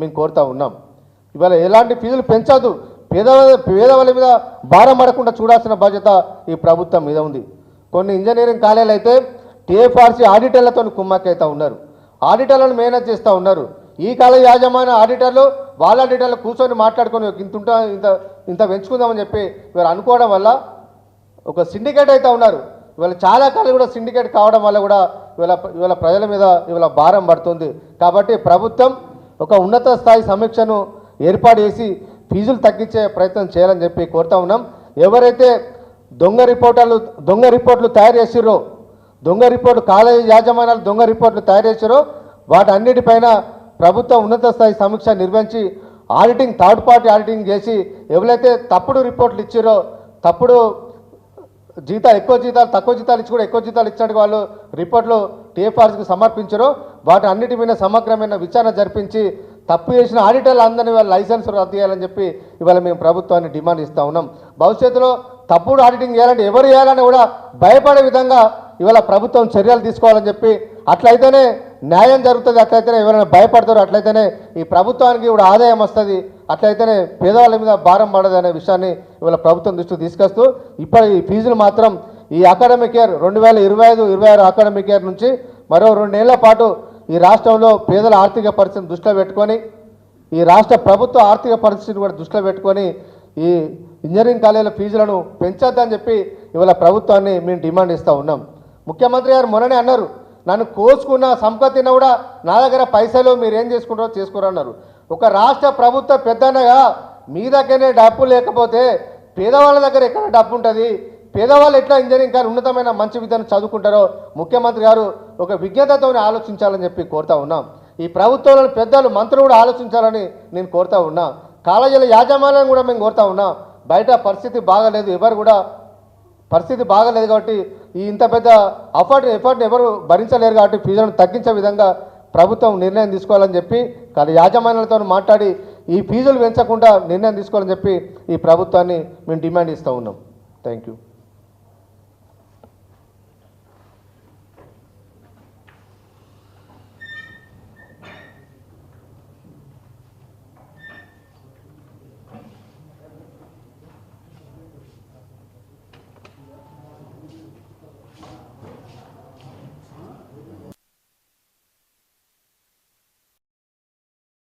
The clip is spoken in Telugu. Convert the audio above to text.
మేము కోరుతా ఉన్నాం. ఇవాళ ఎలాంటి ఫీజులు పెంచదు పేదవాళ్ళ పేదవాళ్ళ మీద భారం పడకుండా చూడాల్సిన బాధ్యత ఈ ప్రభుత్వం మీద ఉంది. కొన్ని ఇంజనీరింగ్ కాలేజీలు అయితే టీఎఫ్ఆర్సీ ఆడిటర్లతో కుమ్మక్కైతా ఉన్నారు. ఆడిటర్లను మేనేజ్ చేస్తూ ఉన్నారు. ఈ కాలేజ్ యాజమాన్య ఆడిటర్లు వాళ్ళ ఆడిటర్లు కూర్చొని మాట్లాడుకొని ఇంత ఇంత ఇంత పెంచుకుందామని చెప్పి వీళ్ళు అనుకోవడం వల్ల ఒక సిండికేట్ అయితే ఉన్నారు. ఇవాళ చాలా కాలం కూడా సిండికేట్ కావడం వల్ల కూడా ఇవాళ ఇవాళ ప్రజల మీద ఇవాళ భారం పడుతుంది. కాబట్టి ప్రభుత్వం ఒక ఉన్నత స్థాయి సమీక్షను ఏర్పాటు చేసి ఫీజులు తగ్గించే ప్రయత్నం చేయాలని చెప్పి కోరుతా ఉన్నాం. ఎవరైతే దొంగ రిపోర్టర్లు దొంగ రిపోర్ట్లు తయారు చేసారో దొంగ రిపోర్టు కాలేజీ యాజమాన్యాలు దొంగ రిపోర్ట్లు తయారు చేసారో వాటన్నిటిపైన ప్రభుత్వం ఉన్నత స్థాయి సమీక్ష నిర్వహించి ఆడిటింగ్ థర్డ్ పార్టీ ఆడిటింగ్ చేసి ఎవరైతే తప్పుడు రిపోర్ట్లు ఇచ్చారో తప్పుడు జీతాలు ఎక్కువ జీతాలు తక్కువ జీతాలు ఇచ్చి కూడా ఎక్కువ జీతాలు ఇచ్చినట్టు వాళ్ళు రిపోర్ట్లు టీఎఫ్ఆర్సీకి సమర్పించారో వాటి అన్నిటి మీద సమగ్రమైన విచారణ జరిపించి తప్పు చేసిన ఆడిటర్లు అందరినీ వాళ్ళ లైసెన్స్ రద్దు చేయాలని చెప్పి ఇవాళ మేము ప్రభుత్వాన్ని డిమాండ్ ఇస్తా ఉన్నాం. భవిష్యత్తులో తప్పుడు ఆడిటింగ్ చేయాలంటే ఎవరు చేయాలని కూడా భయపడే విధంగా ఇవాళ ప్రభుత్వం చర్యలు తీసుకోవాలని చెప్పి అట్లయితేనే న్యాయం జరుగుతుంది అట్లయితేనే ఎవరైనా భయపడతారో అట్లయితేనే ఈ ప్రభుత్వానికి కూడా ఆదాయం వస్తుంది అట్లయితేనే పేదవాళ్ళ మీద భారం పడదు అనే విషయాన్ని ఇవాళ ప్రభుత్వం దృష్టికి తీసుకొస్తూ ఇప్పటి ఈ ఫీజులు మాత్రం ఈ అకాడమిక్ ఇయర్ రెండు వేల ఇరవై ఐదు ఇరవై ఆరు అకాడమిక్ ఇయర్ నుంచి మరో రెండేళ్ళ పాటు ఈ రాష్ట్రంలో పేదల ఆర్థిక పరిస్థితిని దృష్టిలో పెట్టుకొని ఈ రాష్ట్ర ప్రభుత్వ ఆర్థిక పరిస్థితిని కూడా దృష్టిలో పెట్టుకొని ఈ ఇంజనీరింగ్ కాలేజీల ఫీజులను పెంచొద్దని చెప్పి ఇవాళ ప్రభుత్వాన్ని మేము డిమాండ్ ఇస్తూ ఉన్నాం. ముఖ్యమంత్రి గారు మొన్ననే అన్నారు నన్ను కోసుకున్న సంపత్తిన కూడా నా దగ్గర పైసలు మీరు ఏం చేసుకుంటారో చేసుకురన్నారు ఒక రాష్ట్ర ప్రభుత్వ పెద్దనగా మీ దగ్గరనే డబ్బు లేకపోతే పేదవాళ్ళ దగ్గర ఎక్కడ డబ్బు ఉంటుంది? పేదవాళ్ళు ఎట్లా ఇంజనీరింగ్ కానీ ఉన్నతమైన మంచి విద్యను చదువుకుంటారో ముఖ్యమంత్రి గారు ఒక విజ్ఞతతో ఆలోచించాలని చెప్పి కోరుతా ఉన్నాం. ఈ ప్రభుత్వంలోని పెద్దలు మంత్రులు కూడా ఆలోచించాలని నేను కోరుతా ఉన్నా. కాలేజీల యాజమాన్యం కూడా మేము కోరుతా ఉన్నాం. బయట పరిస్థితి బాగాలేదు ఎవరు కూడా పరిస్థితి బాగాలేదు కాబట్టి ఈ ఇంత పెద్ద అఫర్ట్ ఎఫర్ట్ని ఎవరు భరించలేరు కాబట్టి ఫీజులను తగ్గించే విధంగా ప్రభుత్వం నిర్ణయం తీసుకోవాలని చెప్పి కానీ యాజమాన్యాలతో మాట్లాడి ఈ ఫీజులు పెంచకుండా నిర్ణయం తీసుకోవాలని చెప్పి ఈ ప్రభుత్వాన్ని మేము డిమాండ్ ఇస్తూ ఉన్నాం. Thank you